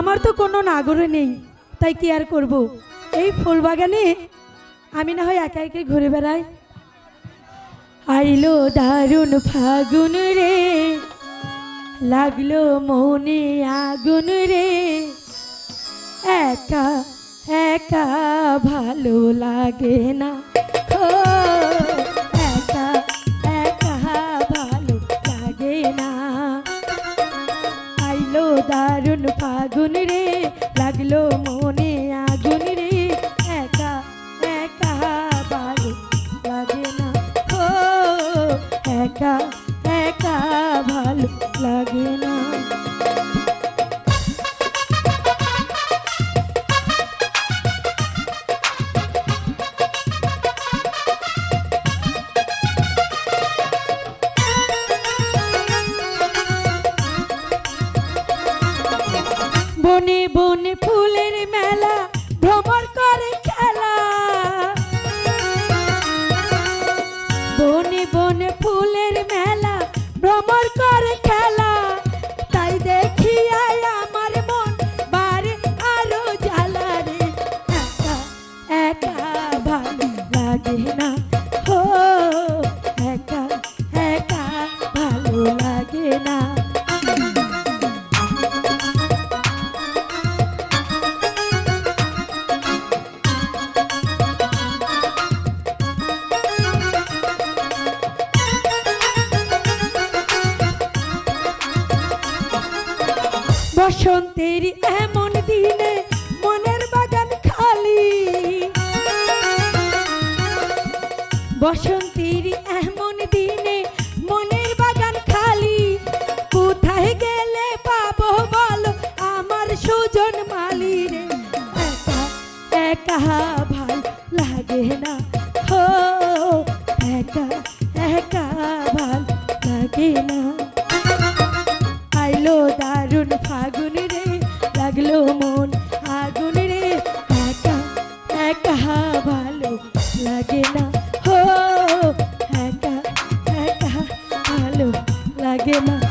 আমার তো কোনো নাগরে নেই, তাই কি আর করব? এই ফুল বাগানে আমি না হয় একা একা ঘুরে বেড়াই। আইলো দারুণ ফাগুন রে, লাগল মনে আগুন রে। একা একা ভালো লাগে না। ফাগুন রে লাগল মনে আগুন বনে বনে ফুলের মেলা ভ্রমণ করে খেলা। বনে বনে ফুলের মেলা ভ্রমণ করে খেলা। তাই দেখি আয় আমার মন বারে আরও জ্বালা রে। একা একা ভালো লাগে না। হো, একা একা ভালো লাগে বসন্তের এমন দিনে মনের বাগান খালি। বসন্তের এমন দিনে মনের বাগান খালি। কোথায় গেলে পাবো বলো আমার সুজন মালি রে একা একা ভালো লাগে না। হো, একা একা ভালো লাগে না। লাগল মন আগুন রে একা একা ভালো লাগে না। হো, একা একা ভালো লাগে না।